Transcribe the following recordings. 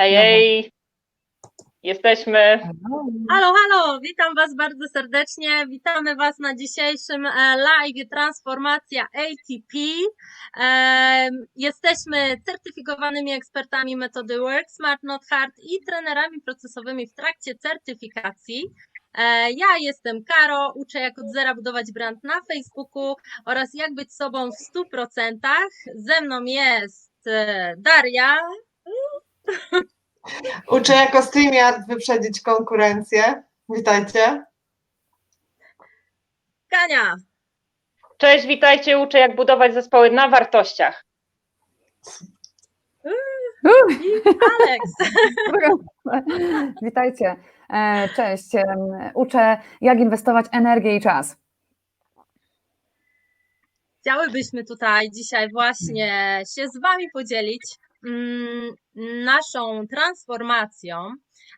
Hej, hej. Jesteśmy. Halo, halo, witam Was bardzo serdecznie. Witamy Was na dzisiejszym e, live Transformacja ATP. E, Jesteśmy certyfikowanymi ekspertami metody Work Smart Not Hard i trenerami procesowymi w trakcie certyfikacji. E, Ja jestem Karo, uczę jak od zera budować brand na Facebooku oraz jak być sobą w 100%. Ze mną jest Daria. Uczę jako StreamYard wyprzedzić konkurencję. Witajcie. Kania. Cześć, witajcie. Uczę, jak budować zespoły na wartościach. I Alex. Witajcie. E, Cześć. Em, Uczę, jak inwestować energię i czas. Chciałybyśmy tutaj dzisiaj właśnie się z Wami podzielić naszą transformacją,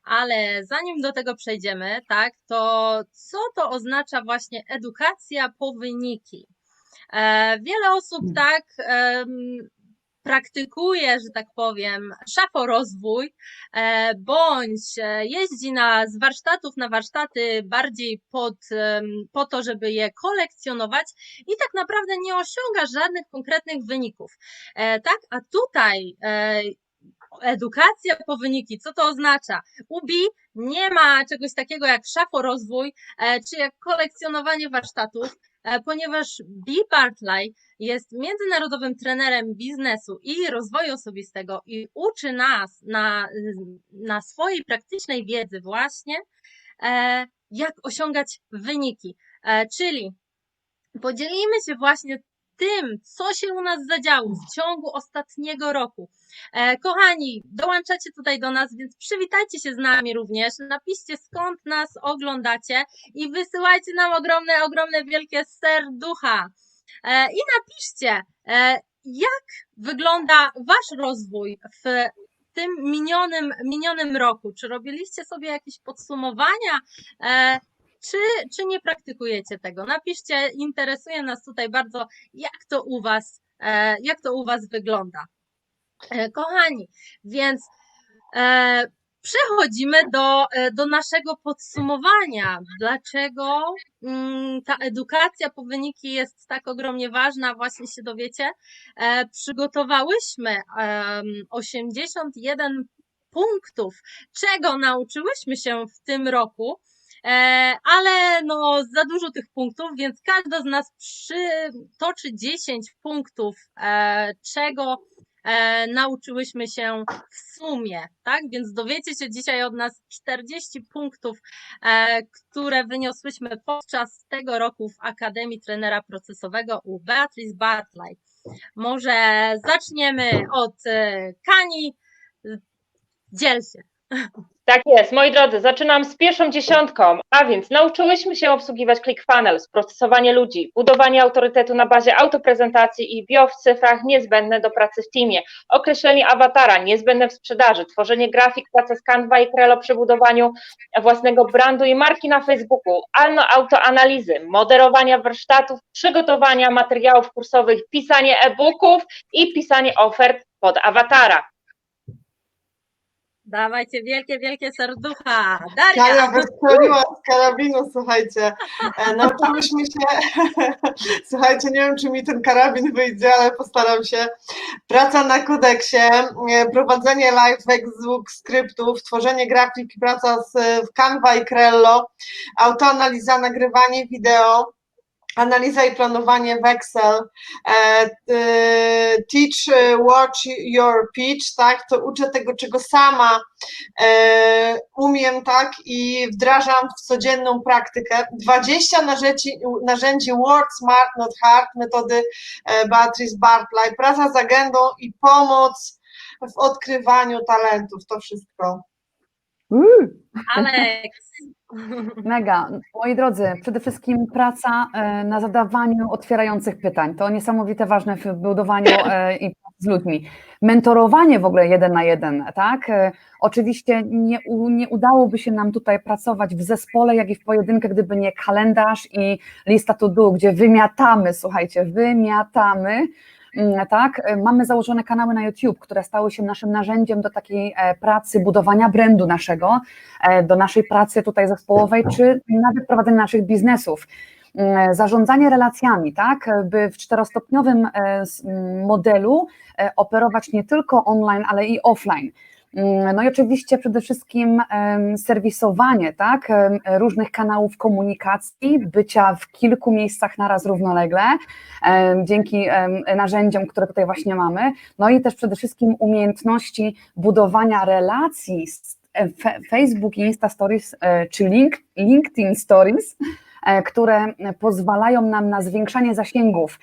ale zanim do tego przejdziemy, tak, to co to oznacza właśnie edukacja po wyniki? E, Wiele osób tak em, praktykuje, że tak powiem, szaforozwój, e, bądź e, jeździ na, z warsztatów na warsztaty bardziej pod, po to, żeby je kolekcjonować i tak naprawdę nie osiąga żadnych konkretnych wyników. E, tak, a tutaj edukacja po wyniki, co to oznacza? UBI nie ma czegoś takiego jak szaforozwój, czy jak kolekcjonowanie warsztatów, ponieważ B. Bartley jest międzynarodowym trenerem biznesu i rozwoju osobistego i uczy nas na, na swojej praktycznej wiedzy właśnie, e, jak osiągać wyniki. E, Czyli podzielimy się właśnie tym, co się u nas zadziało w ciągu ostatniego roku. E, kochani, dołączacie tutaj do nas, więc przywitajcie się z nami również. Napiszcie skąd nas oglądacie i wysyłajcie nam ogromne, ogromne, wielkie serducha. E, I napiszcie, e, jak wygląda Wasz rozwój w tym minionym, minionym roku. Czy robiliście sobie jakieś podsumowania? Czy, czy nie praktykujecie tego? Napiszcie, interesuje nas tutaj bardzo, jak to u Was, e, jak to u Was wygląda. E, Kochani, więc e, przechodzimy do, do naszego podsumowania. Dlaczego mm, ta edukacja po wyniki jest tak ogromnie ważna? Właśnie się dowiecie. Przygotowałyśmy em, 81 punktów, czego nauczyłyśmy się w tym roku. E, ale no za dużo tych punktów, więc każda z nas przytoczy 10 punktów, e, czego e, nauczyłyśmy się w sumie, tak? Więc dowiecie się dzisiaj od nas 40 punktów, które wyniosłyśmy podczas tego roku w Akademii Trenera Procesowego u Beatrice Bartley. Może zaczniemy od Kani. Dziel się. Tak jest, moi drodzy, zaczynam z pierwszą dziesiątką, a więc nauczyłyśmy się obsługiwać ClickFunnels, procesowanie ludzi, budowanie autorytetu na bazie autoprezentacji i bio w cyfrach niezbędne do pracy w teamie, określenie awatara niezbędne w sprzedaży, tworzenie grafik, praca z Canva i Trello przy budowaniu własnego brandu i marki na Facebooku, alno autoanalizy, moderowania warsztatów, przygotowania materiałów kursowych, pisanie e-booków i pisanie ofert pod awatara. Dawajcie wielkie, wielkie serducha. Kaja Daria! wystrzeliła z karabinu, słuchajcie. E, Nauczyłyśmy się, słuchajcie, nie wiem, czy mi ten karabin wyjdzie, ale postaram się. Praca na kodeksie, e, prowadzenie live zwuk skryptów, tworzenie grafik, praca z, w Canva i Trello, autoanaliza, nagrywanie wideo, analiza i planowanie w Excel, e, teach, e, watch your pitch, tak, to uczę tego, czego sama e, umiem, tak, i wdrażam w codzienną praktykę. 20 narzędzi, narzędzi Word Smart, Not Hard, metody Beatrice Bartley, praca z agendą i pomoc w odkrywaniu talentów, to wszystko. Alex. Mega. Moi drodzy, przede wszystkim praca e, na zadawaniu otwierających pytań. To niesamowite ważne w budowaniu e, i z ludźmi. Mentorowanie w ogóle jeden na jeden, tak? E, Oczywiście nie, nie udałoby się nam tutaj pracować w zespole, jak i w pojedynkę, gdyby nie kalendarz i lista to do, gdzie wymiatamy, słuchajcie, wymiatamy tak, e, mamy założone kanały na YouTube, które stały się naszym narzędziem do takiej e, pracy, budowania brandu naszego, e, do naszej pracy tutaj zespołowej, czy nawet prowadzenia naszych biznesów. Zarządzanie relacjami, tak, by w czterostopniowym e, modelu e, operować nie tylko online, ale i offline. Mm, No i oczywiście przede wszystkim serwisowanie tak, różnych kanałów komunikacji, bycia w kilku miejscach naraz równolegle, dzięki narzędziom, które tutaj właśnie mamy. No i też przede wszystkim umiejętności budowania relacji z e, Facebook i Insta Stories, e, czy link, LinkedIn Stories, e, które pozwalają nam na zwiększanie zasięgów,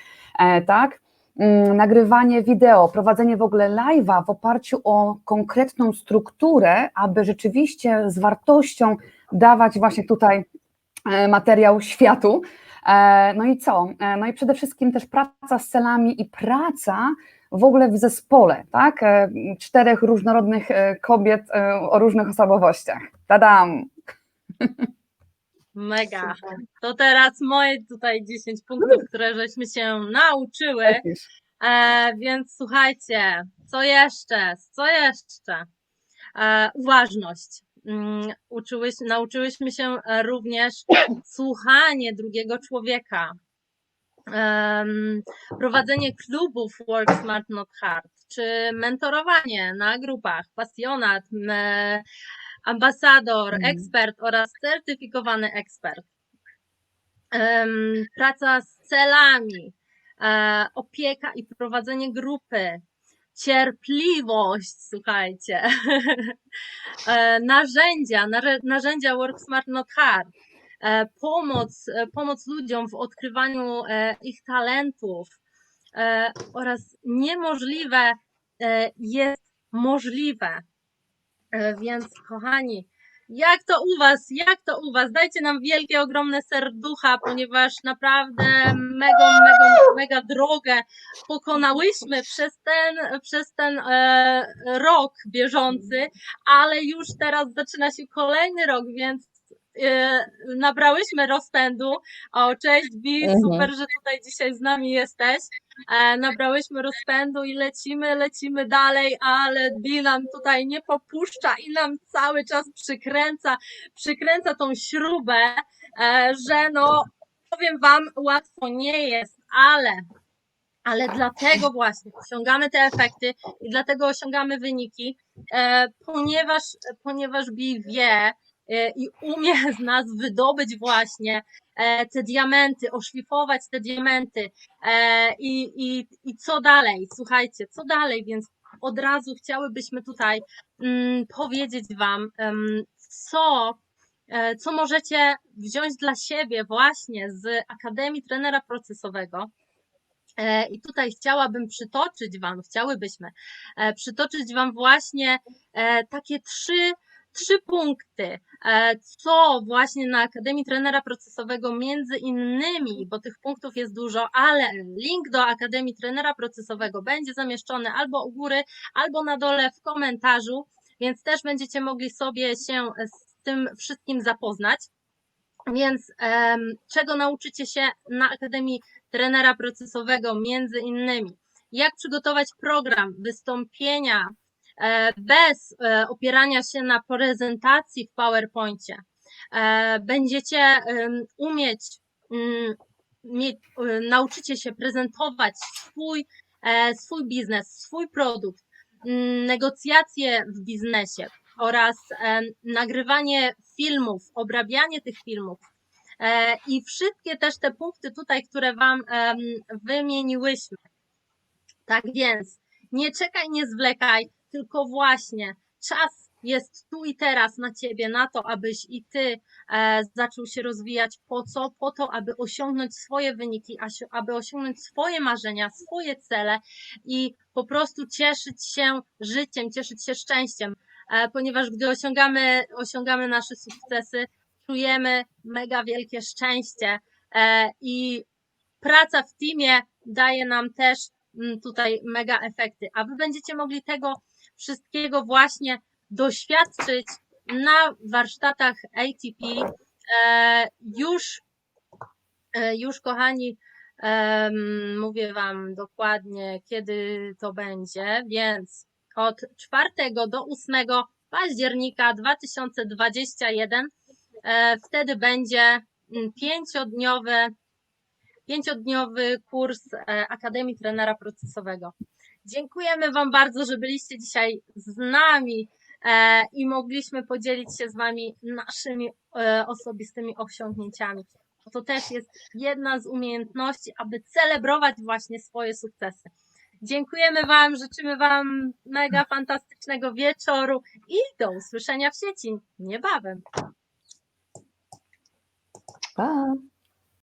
tak? Mm, Nagrywanie wideo, prowadzenie w ogóle live'a w oparciu o konkretną strukturę, aby rzeczywiście z wartością dawać właśnie tutaj e, materiał światu. E, No i co? E, No i przede wszystkim też praca z celami i praca w ogóle w zespole, tak? Czterech różnorodnych kobiet o różnych osobowościach. Tadam! Mega. Super. To teraz moje tutaj 10 punktów, które żeśmy się nauczyły. E, więc słuchajcie, co jeszcze? Co jeszcze? E, uważność. Uczyłyś, nauczyłyśmy się e, również słuchanie drugiego człowieka. Prowadzenie klubów Work Smart Not Hard, czy mentorowanie na grupach, pasjonat, ambasador, Mhm. ekspert oraz certyfikowany ekspert. Praca z celami, e, opieka i prowadzenie grupy, cierpliwość, słuchajcie, e, narzędzia, narzędzia Work Smart Not Hard, e, pomoc, pomoc ludziom w odkrywaniu ich talentów oraz niemożliwe jest możliwe. E, Więc kochani, jak to u Was? Jak to u Was? Dajcie nam wielkie, ogromne serducha, ponieważ naprawdę mega, mega, mega drogę pokonałyśmy przez ten, przez ten e, rok bieżący, ale już teraz zaczyna się kolejny rok, więc nabrałyśmy rozpędu. O, cześć Bi, Mhm. super, że tutaj dzisiaj z nami jesteś. E, nabrałyśmy rozpędu i lecimy, lecimy dalej, ale Bi nam tutaj nie popuszcza i nam cały czas przykręca, przykręca tą śrubę, e, że no, powiem Wam, łatwo nie jest, ale, ale dlatego właśnie osiągamy te efekty i dlatego osiągamy wyniki, e, ponieważ, ponieważ Bi wie i umie z nas wydobyć właśnie e, te diamenty, oszlifować te diamenty, E, i, i, I co dalej? Słuchajcie, co dalej? Więc od razu chciałybyśmy tutaj mm, powiedzieć Wam, em, co, e, co możecie wziąć dla siebie właśnie z Akademii Trenera Procesowego. E, I tutaj chciałabym przytoczyć Wam, chciałybyśmy e, przytoczyć Wam właśnie e, takie trzy, trzy punkty, e, co właśnie na Akademii Trenera Procesowego między innymi, bo tych punktów jest dużo, ale link do Akademii Trenera Procesowego będzie zamieszczony albo u góry, albo na dole w komentarzu, więc też będziecie mogli sobie się z tym wszystkim zapoznać. Więc czego nauczycie się na Akademii Trenera Procesowego między innymi? Jak przygotować program wystąpienia bez e, opierania się na prezentacji w PowerPoincie. E, Będziecie umieć, mm, e, nauczycie się prezentować swój, e, swój biznes, swój produkt, mm, negocjacje w biznesie oraz nagrywanie filmów, obrabianie tych filmów. E, I wszystkie też te punkty tutaj, które Wam wymieniłyśmy. Tak więc nie czekaj, nie zwlekaj, tylko właśnie czas jest tu i teraz na Ciebie, na to, abyś i Ty e, zaczął się rozwijać. Po co? Po to, aby osiągnąć swoje wyniki, aby osiągnąć swoje marzenia, swoje cele i po prostu cieszyć się życiem, cieszyć się szczęściem, e, ponieważ gdy osiągamy, osiągamy nasze sukcesy, czujemy mega wielkie szczęście e, i praca w teamie daje nam też mm, tutaj mega efekty, a wy będziecie mogli tego wszystkiego właśnie doświadczyć na warsztatach ATP. E, już, e, już kochani, Mówię Wam dokładnie, kiedy to będzie, więc od 4 do 8 października 2021 e, wtedy będzie mm, pięciodniowy, pięciodniowy kurs Akademii Trenera Procesowego. Dziękujemy Wam bardzo, że byliście dzisiaj z nami e, i mogliśmy podzielić się z Wami naszymi e, osobistymi osiągnięciami. To też jest jedna z umiejętności, aby celebrować właśnie swoje sukcesy. Dziękujemy Wam, życzymy Wam mega fantastycznego wieczoru i do usłyszenia w sieci niebawem. Pa!